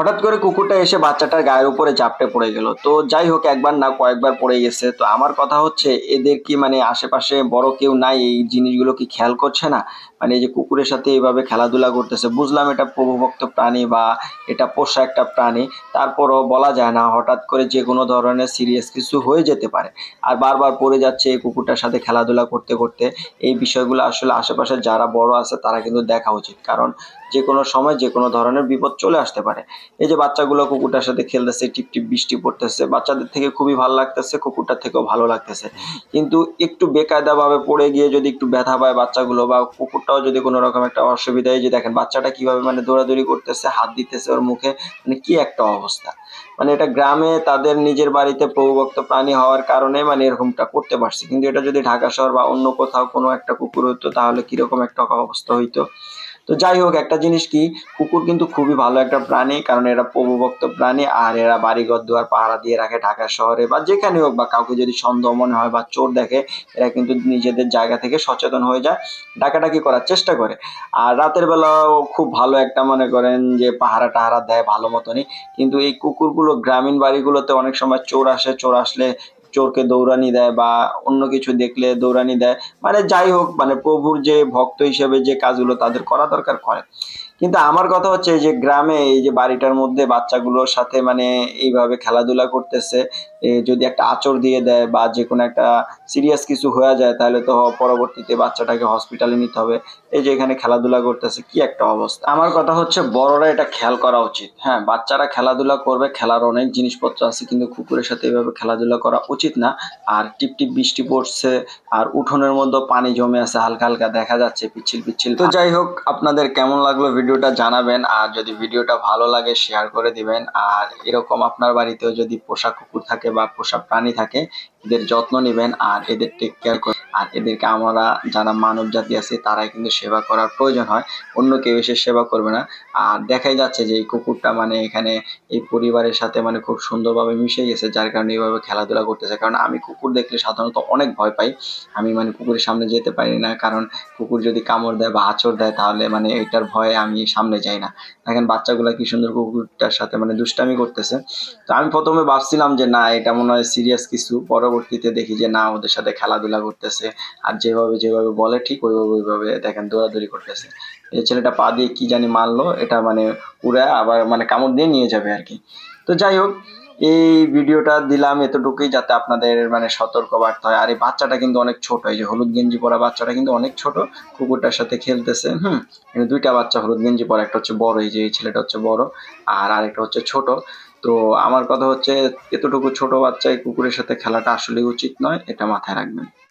হঠাৎ করে কুকুরটা এসে বাচ্চাটার গায়ের উপরে চাপটে পড়ে গেল। তো যাই হোক, একবার না, কয়েকবার পড়ে গেছে। তো আমার কথা হচ্ছে, এদের কি মানে আশেপাশে বড় কেউ নাই? এই জিনিসগুলো কি খেয়াল করছে না? মানে এই যে কুকুরের সাথে এইভাবে খেলাধুলা করতেছে, বুঝলাম এটা প্রভুভক্ত প্রাণী বা এটা পোষা একটা প্রাণী। তারপরও বলা যায় না, হঠাৎ করে যে কোনো ধরনের সিরিয়াস কিছু হয়ে যেতে পারে। আর বারবার পড়ে যাচ্ছে এই কুকুরটার সাথে খেলাধুলা করতে করতে। এই বিষয়গুলো আসলে আশেপাশে যারা বড় আছে, তারা কিন্তু দেখা উচিত। কারণ যে কোনো সময় যে কোনো ধরনের বিপদ চলে আসতে পারে। এই যে বাচ্চাগুলো কুকুরটার সাথে খেলতেছে, টিপ টিপ বৃষ্টি পড়তেছে, বাচ্চাদের থেকে খুবই ভালো লাগতেছে, কুকুরটার থেকেও ভালো লাগতেছে। কিন্তু একটু বেকায়দা ভাবে পড়ে গিয়ে যদি একটু ব্যথা পায় বাচ্চাগুলো বা কুকুরটাও যদি কোনো রকম একটা অসুবিধা এই যে দেখেন বাচ্চাটা কীভাবে মানে দৌড়াদৌড়ি করতেছে, হাত দিতেছে ওর মুখে মানে কি একটা অবস্থা। মানে এটা গ্রামে তাদের নিজের বাড়িতে প্রভুভক্ত প্রাণী হওয়ার কারণে মানে এরকমটা করতে পারছে। কিন্তু এটা যদি ঢাকা শহর বা অন্য কোথাও কোনো একটা কুকুর হতো, তাহলে কীরকম একটা অবস্থা হইতো? তো যাই হোক, একটা জিনিস কি, কুকুর কিন্তু খুবই ভালো একটা প্রাণী, কারণ এরা প্রভুভক্ত প্রাণী, আর এরা বাড়িঘর, দুয়ার, পাহারা দিয়ে রাখে ঢাকা শহরে বা যেখানে হোক, বা কাউকে যদি সন্দেহ মনে হয় বা চোর দেখে, এরা কিন্তু নিজেদের জায়গা থেকে সচেতন হয়ে যায়, ডাকাডাকি করার চেষ্টা করে। আর রাতের বেলাও খুব ভালো একটা মনে করেন যে পাহারা টাহারা দেয় ভালো মতনই, কিন্তু এই কুকুরগুলো গ্রামীণ বাড়িগুলোতে অনেক সময় চোর আসে, চোর আসলে চোরকে দৌড়ানি দেয় বা অন্য কিছু দেখলে দৌড়ানি দেয় মানে যাই হোক মানে প্রভুর যে ভক্ত হিসেবে যে কাজগুলো তাদের করা দরকার করে। কিন্তু আমার কথা হচ্ছে যে গ্রামে এই যে বাড়িটার মধ্যে বাচ্চাগুলোর সাথে মানে এইভাবে খেলাধুলা করতেছে যদি একটা আচর দিয়ে দেয় বা যে কোনো একটা সিরিয়াস কিছু হয়ে যায় তাহলে তো পরবর্তীতে বাচ্চাটাকে হসপিটালে নিতে হবে। এই যে এখানে খেলাধুলা করতেছে কি একটা অবস্থা। আমার কথা হচ্ছে বড়রা এটা খেয়াল করা উচিত। হ্যাঁ বাচ্চারা খেলাধুলা করবে খেলার অনেক জিনিসপত্র আছে কিন্তু কুকুরের সাথে এইভাবে খেলাধুলা করা উচিত না। আর টিপ টিপ বৃষ্টি পড়ছে আর উঠোনের মধ্যে পানি জমে আছে হালকা হালকা দেখা যাচ্ছে পিচ্ছিল পিচ্ছিল তো যাই হোক আপনাদের কেমন লাগল ভিডিওটা জানাবেন আর যদি ভিডিওটা ভালো লাগে শেয়ার করে দিবেন। আর এরকম আপনার বাড়িতেও যদি পোষা কুকুর থাকে বা পোষা প্রাণী থাকে এদের যত্ন নেবেন আর এদের টেক কেয়ার করে আর এদেরকে আমরা যারা মানব জাতি আছে, তারাই কিন্তু সেবা করার প্রয়োজন হয়। অন্য কেউ এসে সেবা করবে না। আর দেখাই যাচ্ছে যে এই কুকুরটা মানে এখানে এই পরিবারের সাথে মানে খুব সুন্দরভাবে মিশে গেছে, যার কারণে এইভাবে খেলাধুলা করতেছে। কারণ আমি কুকুর দেখলে সাধারণত অনেক ভয় পাই। আমি মানে কুকুরের সামনে যেতে পারি না। কারণ কুকুর যদি কামড় দেয় বা আঁচড় দেয়, তাহলে মানে এটার ভয়ে আমি সামনে যাই না। দেখেন বাচ্চাগুলো কি সুন্দর কুকুরটার সাথে মানে দুষ্টামি করতেছে। তো আমি প্রথমে ভাবছিলাম যে, না, এটা মনে হয় সিরিয়াস কিছু। পরবর্তীতে দেখি যে, না, ওদের সাথে খেলাধুলা করতেছে। আর যেভাবে যেভাবে বলে, ঠিক ওইভাবে ওইভাবে দেখেন দৌড়াদৌড়ি করতেছে। এই ছেলেটা পা দিয়ে কি জানি মারলো, এটা মানে পুরা আবার মানে কামড় দিয়ে নিয়ে যাবে আর কি। তো যাই হোক, এই ভিডিওটা দিলাম এতটুকুই যাতে আপনাদের মানে সতর্ক বার্তা হয়। আর এই বাচ্চাটা কিন্তু অনেক ছোট, এই যে হলুদ গেঞ্জি পরা বাচ্চাটা কিন্তু অনেক ছোট, কুকুরটার সাথে খেলতেছে, হুম? এখানে দুইটা বাচ্চা, হলুদ গেঞ্জি পরা, একটা হচ্ছে বড়, এই যে এই ছেলেটা হচ্ছে বড়, আর আরেকটা হচ্ছে ছোট। তো আমার কথা হচ্ছে, এতটুকু ছোট বাচ্চা এই কুকুরের সাথে খেলাটা আসলে উচিত নয়, এটা মাথায় রাখবেন।